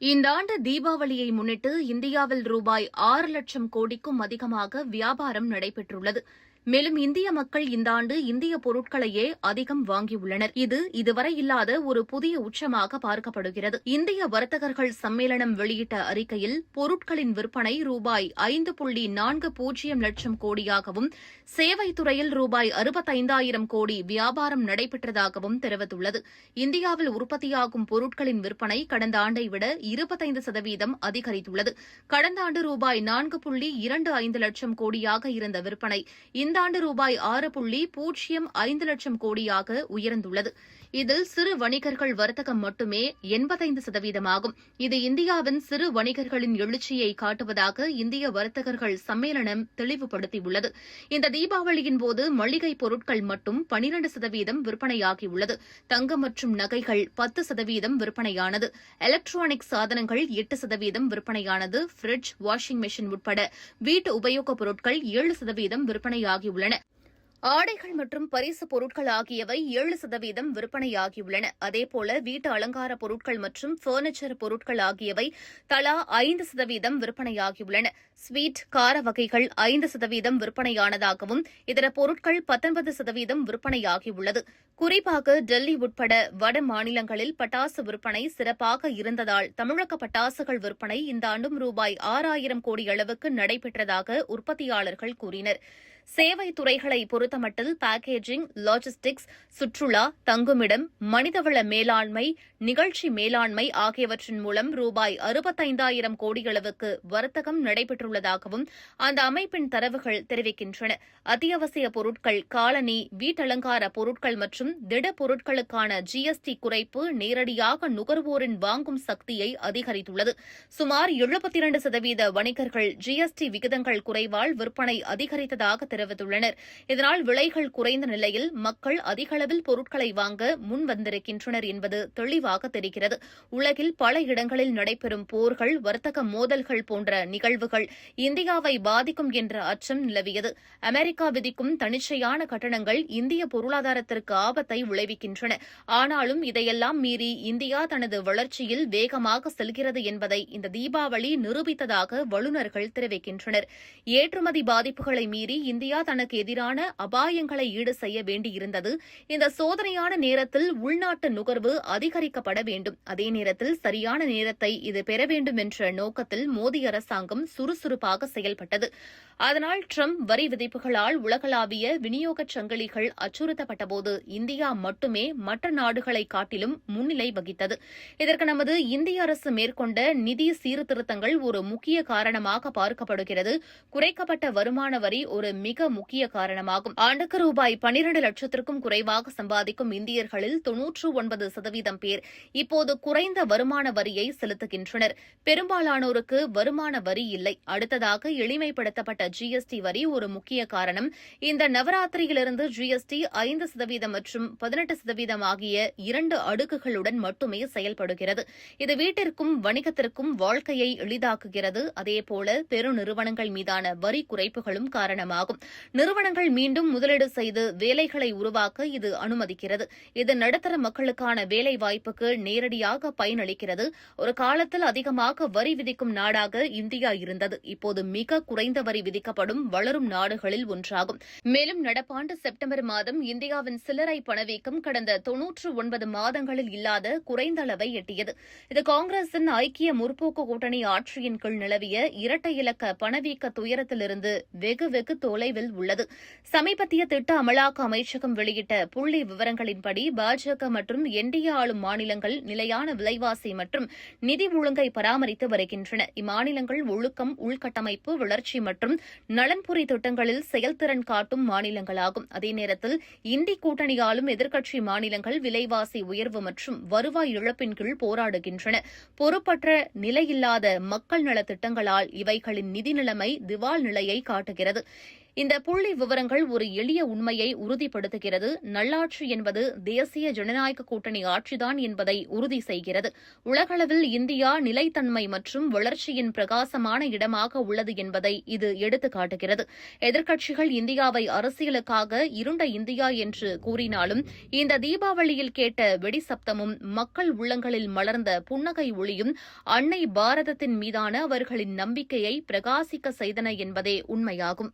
இந்த ஆண்டு தீபாவளியை முன்னிட்டு இந்தியாவில் ரூபாய் ஆறு லட்சம் கோடிக்கும் அதிகமாக வியாபாரம் நடைபெற்றுள்ளது. மேலும் இந்திய மக்கள் இந்த ஆண்டு இந்திய பொருட்களையே அதிகம் வாங்கியுள்ளனர். இது இதுவரை இல்லாத ஒரு புதிய உச்சமாக பார்க்கப்படுகிறது. இந்திய வர்த்தகர்கள் சம்மேளனம் வெளியிட்ட அறிக்கையில் பொருட்களின் விற்பனை ரூபாய் ஐந்து புள்ளி நான்கு பூஜ்ஜியம் லட்சம் கோடியாகவும் சேவைத்துறையில் ரூபாய் அறுபத்தைந்தாயிரம் கோடி வியாபாரம் நடைபெற்றதாகவும் தெரிவித்துள்ளது. இந்தியாவில் உற்பத்தியாகும் பொருட்களின் விற்பனை கடந்த ஆண்டை விட இருபத்தைந்து சதவீதம் அதிகரித்துள்ளது. கடந்த ஆண்டு ரூபாய் நான்கு புள்ளி இரண்டு ஐந்து லட்சம் கோடியாக இருந்த விற்பனை இந்த ஆண்டு ரூபாய் ஆறு புள்ளி பூஜ்ஜியம் ஐந்து லட்சம் கோடியாக உயர்ந்துள்ளது. இதில் சிறு வணிகர்கள் வர்த்தகம் மட்டுமே எண்பத்தைந்து சதவீதமாகும். இது இந்தியாவின் சிறு வணிகர்களின் எழுச்சியை காட்டுவதாக இந்திய வர்த்தகர்கள் சம்மேளனம் தெளிவுபடுத்தியுள்ளது. இந்த தீபாவளியின் போது மளிகை பொருட்கள் மட்டும் பனிரண்டு சதவீதம் விற்பனையாகியுள்ளது. தங்கம் மற்றும் நகைகள் பத்து சதவீதம் விற்பனையானது. எலக்ட்ரானிக் சாதனங்கள் எட்டு சதவீதம் விற்பனையானது. ஃபிரிட்ஜ் வாஷிங் மெஷின் உட்பட வீட்டு உபயோகப் பொருட்கள் ஏழு சதவீதம் விற்பனையாகியுள்ளன. ஆடைகள் மற்றும் பரிசு பொருட்கள் ஆகியவை ஏழு சதவீதம் விற்பனையாகியுள்ளன. அதேபோல வீட்டு அலங்கார பொருட்கள் மற்றும் பர்னிச்சர் பொருட்கள் ஆகியவை தலா ஐந்து சதவீதம் விற்பனையாகியுள்ளன. ஸ்வீட் கார வகைகள் ஐந்து சதவீதம் விற்பனையானதாகவும் இதர பொருட்கள் பத்தொன்பது சதவீதம் விற்பனையாகியுள்ளது. குறிப்பாக டெல்லி உட்பட வட மாநிலங்களில் பட்டாசு விற்பனை சிறப்பாக இருந்ததால் தமிழக பட்டாசுகள் விற்பனை இந்த ஆண்டும் ரூபாய் ஆறாயிரம் கோடி அளவுக்கு நடைபெற்றதாக உற்பத்தியாளர்கள் கூறினர். சேவை துறைகளை பொறுத்தமட்டில் பேக்கேஜிங் லாஜிஸ்டிக்ஸ் சுற்றுலா தங்குமிடம் மனிதவள மேலாண்மை நிகழ்ச்சி மேலாண்மை ஆகியவற்றின் மூலம் ரூபாய் அறுபத்தைந்தாயிரம் கோடியளவுக்கு வர்த்தகம் நடைபெற்றுள்ளதாகவும் அந்த அமைப்பின் தரவுகள் தெரிவிக்கின்றன. அத்தியாவசிய பொருட்கள் காலனி வீட்டலங்கார பொருட்கள் மற்றும் திட பொருட்களுக்கான ஜிஎஸ்டி குறைப்பு நேரடியாக நுகர்வோரின் வாங்கும் சக்தியை அதிகரித்துள்ளது. சுமார் எழுபத்தி இரண்டு சதவீத வணிகர்கள் ஜிஎஸ்டி விகிதங்கள் குறைவால் விற்பனை அதிகரித்ததாக தெரிவித்துள்ளனர். இதனால் விலைகள் குறைந்த நிலையில் மக்கள் அதிகளவில் பொருட்களை வாங்க முன் வந்திருக்கின்றனர் என்பது தெளிவாக தெரிகிறது. உலகில் பல இடங்களில் நடைபெறும் போர்கள் வர்த்தக மோதல்கள் போன்ற நிகழ்வுகள் இந்தியாவை பாதிக்கும் என்ற அச்சம் நிலவியது. அமெரிக்கா விதிக்கும் தனிச்சையான கட்டணங்கள் இந்திய பொருளாதாரத்திற்கு ஆபத்தை விளைவிக்கின்றன. ஆனாலும் இதையெல்லாம் மீறி இந்தியா தனது வளர்ச்சியில் வேகமாக செல்கிறது என்பதை இந்த தீபாவளி நிரூபித்ததாக வல்லுநர்கள் தெரிவிக்கின்றனர். ஏற்றுமதி பாதிப்புகளை மீறி இந்திய தனக்கு எதிரான அபாயங்களை ஈடு செய்ய வேண்டியிருந்தது. இந்த சோதனையான நேரத்தில் உள்நாட்டு நுகர்வு அதிகரிக்கப்பட வேண்டும். அதே நேரத்தில் சரியான நேரத்தை இது பெற வேண்டும் என்ற நோக்கத்தில் மோடி அரசாங்கம் சுறுசுறுப்பாக செயல்பட்டது. அதனால் ட்ரம்ப் வரி விதிப்புகளால் உலகளாவிய விநியோகச் சங்கிலிகள் அச்சுறுத்தப்பட்டபோது இந்தியா மட்டுமே மற்ற நாடுகளை காட்டிலும் முன்னிலை வகித்தது. இதற்கு நமது இந்திய அரசு மேற்கொண்ட நிதி சீர்திருத்தங்கள் ஒரு முக்கிய காரணமாக பார்க்கப்படுகிறது. குறைக்கப்பட்ட வருமான வரி ஒரு மிக முக்கிய காரணமாகும். ஆண்டுக்கு ரூபாய் பனிரண்டு லட்சத்திற்கும் குறைவாக சம்பாதிக்கும் இந்தியர்களில் தொன்னூற்று ஒன்பது சதவீதம் பேர் இப்போது குறைந்த வருமான வரியை செலுத்துகின்றனர். பெரும்பாலானோருக்கு வருமான வரி இல்லை. அடுத்ததாக எளிமைப்படுத்தப்பட்ட ஜிஎஸ்டி வரி ஒரு முக்கிய காரணம். இந்த நவராத்திரியிலிருந்து ஜிஎஸ்டி ஐந்து சதவீதம் மற்றும் பதினெட்டு சதவீதம் ஆகிய இரண்டு அடுக்குகளுடன் மட்டுமே செயல்படுகிறது. இது வீட்டிற்கும் வணிகத்திற்கும் வாழ்க்கையை எளிதாக்குகிறது. அதேபோல பெருநிறுவனங்கள் மீதான வரி குறைப்புகளும் காரணமாகும். நிறுவனங்கள் மீண்டும் முதலீடு செய்து வேலைகளை உருவாக்க இது அனுமதிக்கிறது. இது நடுத்தர மக்களுக்கான வேலை வாய்ப்புக்கு நேரடியாக பயனளிக்கிறது. ஒரு காலத்தில் அதிகமாக வரி விதிக்கும் நாடாக இந்தியா இருந்தது. இப்போது மிக குறைந்த வரி விதிக்கப்படும் வளரும் நாடுகளில் ஒன்றாகும். மேலும் நடப்பாண்டு செப்டம்பர் மாதம் இந்தியாவின் சில்லறை பணவீக்கம் கடந்த தொன்னூற்று ஒன்பது மாதங்களில் இல்லாத குறைந்த அளவை எட்டியது. இது காங்கிரசின் ஐக்கிய முற்போக்கு கூட்டணி ஆட்சியின் கீழ் நிலவிய இரட்டை இலக்க பணவீக்க துயரத்திலிருந்து வெகு வெகு தொலைவில் உள்ளது. சமீபத்திய திட்ட அமலாக்க அமைச்சகம் வெளியிட்ட புள்ளி விவரங்களின்படி பாஜக மற்றும் என்டிஏ ஆளும் மாநிலங்கள் நிலையான விலைவாசி மற்றும் நிதி ஒழுங்கை பராமரித்து வருகின்றன. இம்மாநிலங்கள் ஒழுக்கம் உள்கட்டமைப்பு வளர்ச்சி மற்றும் நலன்புரி திட்டங்களில் செயல்திறன் காட்டும் மாநிலங்களாகும். அதே நேரத்தில் இந்தி கூட்டணியாலும் எதிர்க்கட்சி மாநிலங்கள் விலைவாசி உயர்வு மற்றும் வருவாய் இழப்பின் கீழ் போராடுகின்றன. பொறுப்பற்ற நிலையில்லாத மக்கள் நலத் திட்டங்களால் இவைகளின் நிதி நிலைமை திவால் நிலையை காட்டுகிறது. இந்த புள்ளி விவரங்கள் ஒரு எளிய உண்மையை உறுதிப்படுத்துகிறது. நல்லாட்சி என்பது தேசிய ஜனநாயக கூட்டணி ஆட்சிதான் என்பதை உறுதி செய்கிறது. உலகளவில் இந்தியா நிலைத்தன்மை மற்றும் வளர்ச்சியின் பிரகாசமான இடமாக உள்ளது என்பதை இது எடுத்துக்காட்டுகிறது. எதிர்க்கட்சிகள் இந்தியாவை அரசியலுக்காக இருண்ட இந்தியா என்று கூறினாலும் இந்த தீபாவளியில் கேட்ட வெடி சப்தமும் மக்கள் உள்ளங்களில் மலர்ந்த புன்னகை ஒளியும் அன்னை பாரதத்தின் மீதான அவர்களின் நம்பிக்கையை பிரகாசிக்க செய்தன என்பதே உண்மையாகும்.